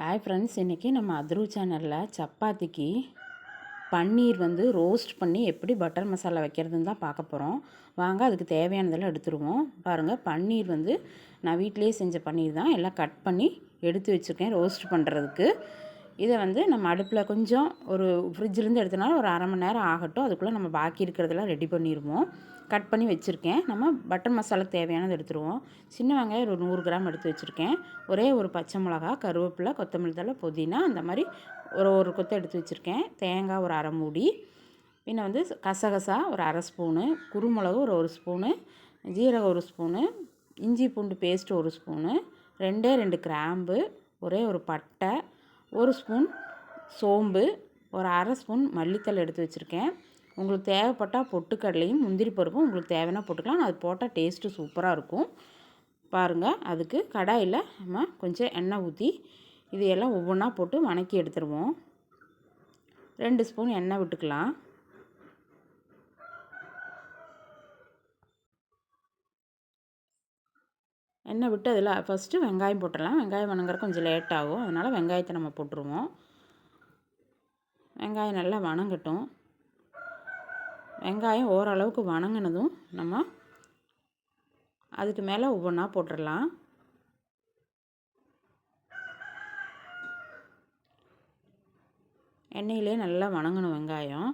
Hi friends இன்றைக்கி நம்ம அதுரு சேனலில் சப்பாத்திக்கு பன்னீர் வந்து ரோஸ்ட் பண்ணி எப்படி பட்டர் மசாலா வைக்கிறதுன்னு தான் பார்க்க போகிறோம் வாங்க அதுக்கு தேவையானதெல்லாம் எடுத்துருவோம். பாருங்கள் பன்னீர் வந்து நான் வீட்டிலேயே செஞ்ச பன்னீர் தான். எல்லாம் கட் பண்ணி எடுத்து வச்சுருக்கேன் ரோஸ்ட் பண்ணுறதுக்கு இதை வந்து நம்ம அடுப்பில் கொஞ்சம் ஒரு ஃப்ரிட்ஜிலேருந்து எடுத்தனால ஒரு அரை மணி நேரம் ஆகட்டும். அதுக்குள்ளே நம்ம பாக்கி இருக்கிறதெல்லாம் ரெடி பண்ணிடுவோம் கட் பண்ணி வச்சுருக்கேன். நம்ம பட்டர் மசாலாக்கு தேவையானது எடுத்துருவோம். சின்ன வெங்காயம் ஒரு நூறு கிராம் எடுத்து வச்சுருக்கேன். ஒரே ஒரு பச்சை மிளகா கருவேப்பிலை கொத்தமல்லி தழை புதினா அந்த மாதிரி ஒரு ஒரு கொத்தை எடுத்து வச்சுருக்கேன். தேங்காய் ஒரு அரை மூடி. பின்ன வந்து கசகசா ஒரு அரை ஸ்பூனு. குருமிளகு ஒரு ஒரு ஸ்பூனு. ஜீரகம் ஒரு ஸ்பூனு. இஞ்சி பூண்டு பேஸ்ட் ஒரு ஸ்பூனு. ரெண்டே ரெண்டு கிராம்பு. ஒரே ஒரு பட்டை. ஒரு ஸ்பூன் சோம்பு ஒரு அரை ஸ்பூன் மல்லித்தலை எடுத்து வச்சுருக்கேன். உங்களுக்கு தேவைப்பட்டால் பொட்டுக்கடலையும் முந்திரி பருப்பும் உங்களுக்கு தேவைன்னா போட்டுக்கலாம். அது போட்டால் டேஸ்ட்டு சூப்பராக இருக்கும். பாருங்கள் அதுக்கு கடாயில் நம்ம கொஞ்சம் எண்ணெய் ஊற்றி இதையெல்லாம் ஒவ்வொன்றா போட்டு வணக்கி எடுத்துருவோம். ரெண்டு ஸ்பூன் எண்ணெய் விட்டுக்கலாம். எண்ணெய் விட்டு அதில் ஃபஸ்ட்டு வெங்காயம் போட்டுடலாம். வெங்காயம் வணங்குற கொஞ்சம் லேட் ஆகும். அதனால் வெங்காயத்தை நம்ம போட்டுருவோம். வெங்காயம் நல்லா வணங்கட்டும். வெங்காயம் ஓரளவுக்கு வணங்கினதும் நம்ம அதுக்கு மேலே ஒவ்வொன்றா போட்டுடலாம். எண்ணெயிலே நல்லா வணங்கணும் வெங்காயம்.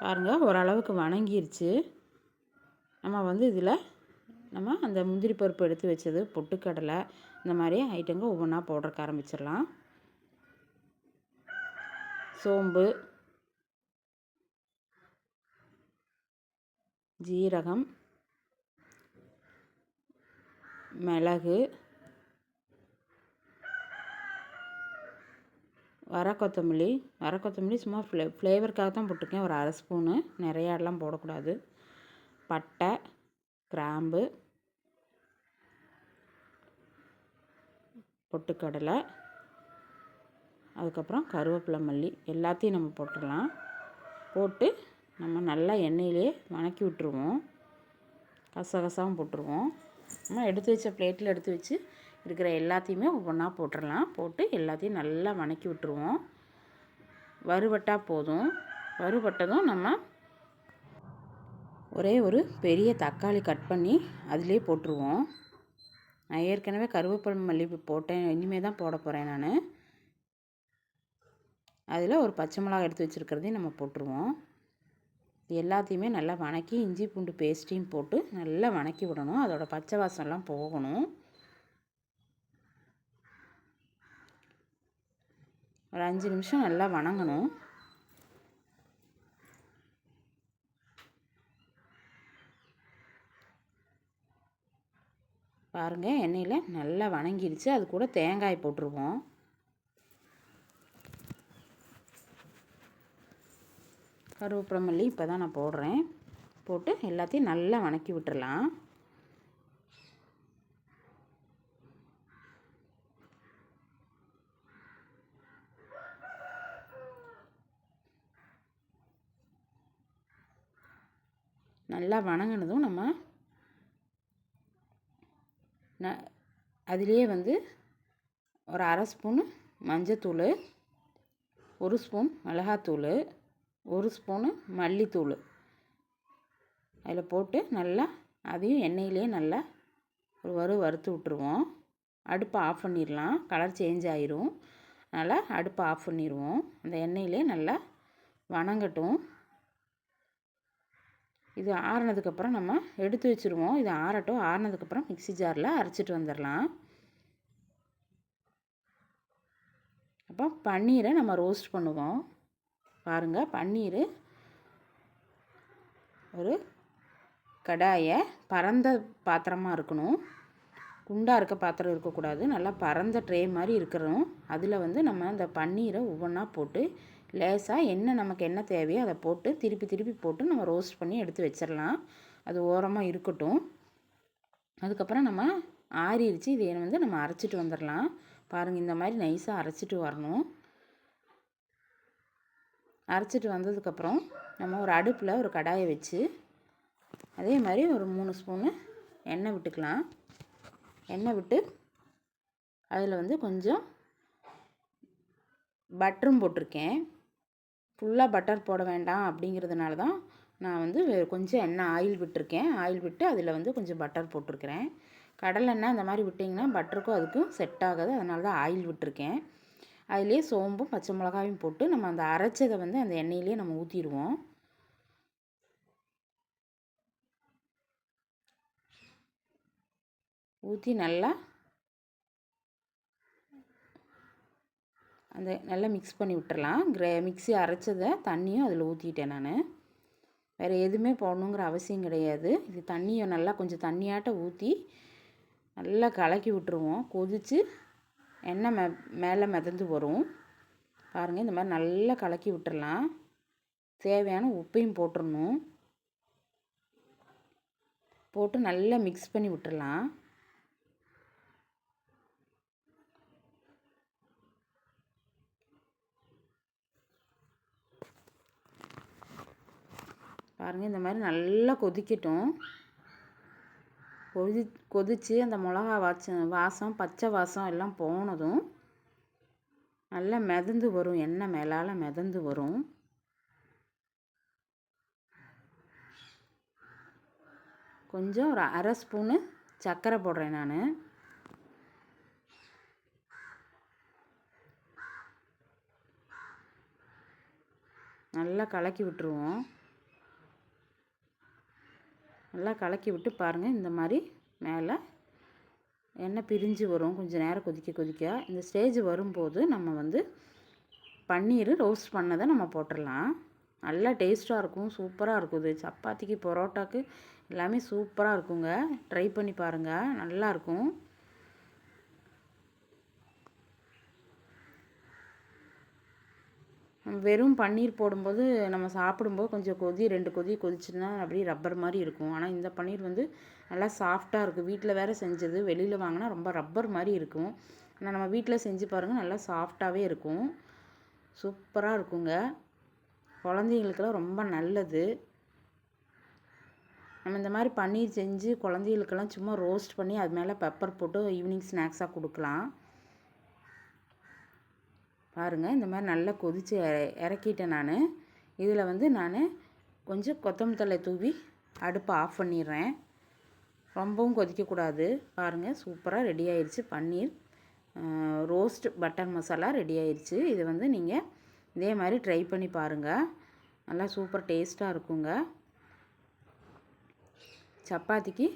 பாருங்கள் ஓரளவுக்கு வணங்கிருச்சு. நம்ம வந்து இதில் நம்ம அந்த முந்திரி பருப்பு எடுத்து வச்சது பொட்டுக்கடலை இந்த மாதிரி ஐட்டங்க ஒவ்வொன்றா போடுறக்க ஆரம்பிச்சிடலாம். சோம்பு ஜீரகம் மிளகு வர கொத்தமல்லி வர கொத்தமல்லி சும்மா ஃப்ளே ஃப்ளேவருக்காக தான் போட்டிருக்கேன். ஒரு அரை ஸ்பூனு நிறையாடெலாம் போடக்கூடாது. பட்டை கிராம்பு பொட்டுக்கடலை அதுக்கப்புறம் கருவேப்பிலை மல்லி எல்லாத்தையும் நம்ம போட்டுடலாம். போட்டு நம்ம நல்லா எண்ணெயிலே வணக்கி விட்டுருவோம். கசகசாவும் போட்டுருவோம். நம்ம எடுத்து வச்ச பிளேட்டில் எடுத்து வச்சு இருக்கிற எல்லாத்தையுமே ஒவ்வொன்றா போட்டுடலாம். போட்டு எல்லாத்தையும் நல்லா வணக்கி விட்டுருவோம். வறுபட்டால் போதும். வறுபட்டதும் நம்ம ஒரே ஒரு பெரிய தக்காளி கட் பண்ணி அதிலே போட்டுருவோம். நான் ஏற்கனவே கருவேப்பிலை மல்லி போட்டேன். இனிமேல் தான் போட போகிறேன் நான். அதில் ஒரு பச்சை மிளகா எடுத்து வச்சுருக்கிறதையும் நம்ம போட்டுருவோம். எல்லாத்தையுமே நல்லா வணக்கி இஞ்சி பூண்டு பேஸ்ட்டையும் போட்டு நல்லா வணக்கி விடணும். அதோட பச்சை வாசம்லாம் போகணும். ஒரு அஞ்சு நிமிஷம் நல்லா வணங்கணும். பாருங்கள் எண்ணெயில் நல்லா வணங்கிடுச்சு அது கூட தேங்காய் போட்டுருவோம். கருவேப்பிலை மல்லி இப்போ தான் நான் போடுறேன். போட்டு எல்லாத்தையும் நல்லா வணக்கி விட்டுடலாம் நல்லா வணங்கினதும் நம்ம ந அதுலேயே வந்து ஒரு அரை ஸ்பூனு மஞ்சத்தூள் ஒரு ஸ்பூன் மிளகாத்தூள் ஒரு ஸ்பூனு மல்லித்தூள். அதில் போட்டு நல்லா அதையும் எண்ணெயிலே நல்லா ஒரு வறு வறுத்து விட்ருவோம் அடுப்பை ஆஃப் பண்ணிடலாம். கலர் சேஞ்ச் ஆயிரும். அதனால் அடுப்பை ஆஃப் பண்ணிடுவோம். அந்த எண்ணெயிலே நல்லா வணங்கட்டும். இது ஆறுனதுக்கப்புறம் நம்ம எடுத்து வச்சுருவோம். இது ஆறட்டும். ஆறுனதுக்கப்புறம் மிக்சி ஜாரில் அரைச்சிட்டு வந்துடலாம் அப்போ பன்னீரை நம்ம ரோஸ்ட் பண்ணுவோம். பாருங்கள் பன்னீர் ஒரு கடாயை பரந்த பாத்திரமாக இருக்கணும். குண்டாக இருக்க பாத்திரம் இருக்கக்கூடாது. நல்லா பரந்த ட்ரே மாதிரி இருக்கிறோம் அதில் வந்து நம்ம அந்த பன்னீரை ஒவ்வொன்றா போட்டு லேசாக என்ன நமக்கு என்ன தேவையோ அதை போட்டு திருப்பி திருப்பி போட்டு நம்ம ரோஸ்ட் பண்ணி எடுத்து வச்சிடலாம் அது ஓரமாக இருக்கட்டும். அதுக்கப்புறம் நம்ம ஆறிடுச்சு இதை வந்து நம்ம அரைச்சிட்டு வந்துடலாம் பாருங்கள் இந்த மாதிரி நைஸாக அரைச்சிட்டு வரணும். அரைச்சிட்டு வந்ததுக்கப்புறம் நம்ம ஒரு அடுப்பில் ஒரு கடாயை வச்சு அதே மாதிரி ஒரு மூணு ஸ்பூனு எண்ணெய் விட்டுக்கலாம். எண்ணெய் விட்டு அதில் வந்து கொஞ்சம் பட்டரும் போட்டிருக்கேன். ஃபுல்லாக பட்டர் போட வேண்டாம் அப்படிங்கிறதுனால தான் நான் வந்து கொஞ்சம் எண்ணெய் ஆயில் விட்டுருக்கேன். ஆயில் விட்டு அதில் வந்து கொஞ்சம் பட்டர் போட்டிருக்கிறேன். கடலெண்ணெய் அந்த மாதிரி விட்டிங்கன்னா பட்டருக்கும் அதுக்கும் செட் ஆகாது. அதனால தான் ஆயில் விட்டுருக்கேன். அதுலேயே சோம்பும் பச்சை மிளகாயும் போட்டு நம்ம அந்த அரைச்சதை வந்து அந்த எண்ணெயிலே நம்ம ஊற்றிடுவோம் ஊற்றி நல்லா அந்த நல்லா மிக்ஸ் பண்ணி விட்டுறலாம். கிரே மிக்ஸி அரைச்சதை தண்ணியும் அதில் ஊற்றிட்டேன் நான். வேறு எதுவுமே போடணுங்கிற அவசியம் கிடையாது. இது தண்ணியை நல்லா கொஞ்சம் தண்ணியாட்ட ஊற்றி நல்லா கலக்கி விட்டுருவோம். கொதித்து எண்ணெய் மெ மேலே மிதந்து வரும். பாருங்கள் இந்த மாதிரி நல்லா கலக்கி விட்டுடலாம் தேவையான உப்பையும் போட்டுடணும் போட்டு நல்லா மிக்ஸ் பண்ணி விட்டுடலாம் பாருங்கள் இந்த மாதிரி நல்லா கொதிக்கட்டும். கொதி கொதித்து அந்த மிளகா வாச்ச வாசம் பச்சை வாசம் எல்லாம் போனதும் நல்லா மிதந்து வரும் எண்ணெய் மேலால் மிதந்து வரும். கொஞ்சம் ஒரு அரை ஸ்பூனு சர்க்கரை போடுறேன் நான். நல்லா கலக்கி விட்டுருவோம். நல்லா கலக்கி விட்டு பாருங்கள் இந்த மாதிரி மேலே எண்ணெய் பிரிஞ்சு வரும். கொஞ்சம் நேரம் கொதிக்க கொதிக்க. இந்த ஸ்டேஜ் வரும்போது நம்ம வந்து பன்னீர் ரோஸ்ட் பண்ணதை நம்ம போட்டுடலாம். நல்லா டேஸ்ட்டாக இருக்கும். சூப்பராக இருக்கும் இது. சப்பாத்திக்கு பரோட்டாக்கு எல்லாமே சூப்பராக இருக்குங்க. ட்ரை பண்ணி பாருங்கள் நல்லாயிருக்கும் வெறும் பன்னீர் போடும்போது நம்ம சாப்பிடும்போது கொஞ்சம் கொதி ரெண்டு கொதி கொதிச்சுன்னா அப்படியே ரப்பர் மாதிரி இருக்கும். ஆனால் இந்த பன்னீர் வந்து நல்லா சாஃப்டாக இருக்குது வீட்டில் வேறு செஞ்சது. வெளியில் வாங்கினா ரொம்ப ரப்பர் மாதிரி இருக்கும். ஆனால் நம்ம வீட்டில் செஞ்சு பாருங்கள் நல்லா சாஃப்டாகவே இருக்கும். சூப்பராக இருக்குங்க. குழந்தைங்களுக்கெல்லாம் ரொம்ப நல்லது. நம்ம இந்த மாதிரி பன்னீர் செஞ்சு குழந்தைகளுக்கெல்லாம் சும்மா ரோஸ்ட் பண்ணி அது மேலே பெப்பர் போட்டு ஈவினிங் ஸ்நாக்ஸாக கொடுக்கலாம். பாருங்கள் இந்த மாதிரி நல்லா கொதித்து இறக்கிட்டேன் நான். இதில் வந்து நான் கொஞ்சம் கொத்தமல்லி தூவி அடுப்பை ஆஃப் பண்ணிடுறேன். ரொம்பவும் கொதிக்கக்கூடாது பாருங்கள் சூப்பராக ரெடி ஆயிடுச்சு paneer roast butter masala ready ஆயிடுச்சு இது வந்து நீங்கள் இதே மாதிரி ட்ரை பண்ணி பாருங்கள் நல்லா சூப்பர் டேஸ்ட்டாக இருக்குங்க. சப்பாத்திக்கு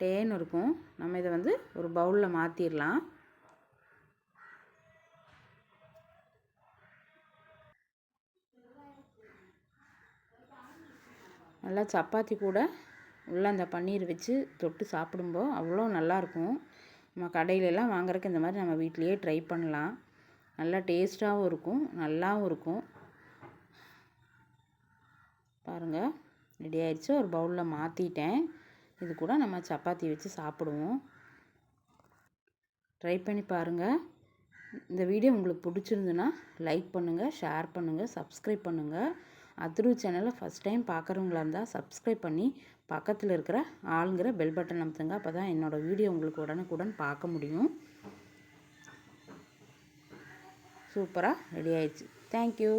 டேன்னு இருக்கும். நம்ம இதை வந்து ஒரு பவுலில் மாற்றிடலாம் நல்லா சப்பாத்தி கூட உள்ளே அந்த பன்னீர் வச்சு தொட்டு சாப்பிடும்போது அவ்வளோ நல்லாயிருக்கும். நம்ம கடையிலலாம் வாங்குறதுக்கு இந்த மாதிரி நம்ம வீட்லேயே ட்ரை பண்ணலாம். நல்லா டேஸ்ட்டாகவும் இருக்கும் நல்லாவும் இருக்கும். பாருங்கள் ரெடி ஆயிடுச்சு. ஒரு பவுலில் மாற்றிட்டேன் இது கூட நம்ம சப்பாத்தி வச்சு சாப்பிடுவோம். ட்ரை பண்ணி பாருங்கள் இந்த வீடியோ உங்களுக்கு பிடிச்சிருந்துன்னா லைக் பண்ணுங்கள் ஷேர் பண்ணுங்கள் சப்ஸ்கிரைப் பண்ணுங்கள் அத்ரு சேனலை ஃபஸ்ட் டைம் பார்க்குறவங்களா இருந்தால் சப்ஸ்கிரைப் பண்ணி பக்கத்தில் இருக்கிற ஆளுங்கிற பெல் பட்டன் அமுத்துங்க. அப்போ தான் என்னோடய வீடியோ உங்களுக்கு உடனுக்குடன் பார்க்க முடியும். சூப்பராக ரெடி ஆயிடுச்சு. தேங்க்யூ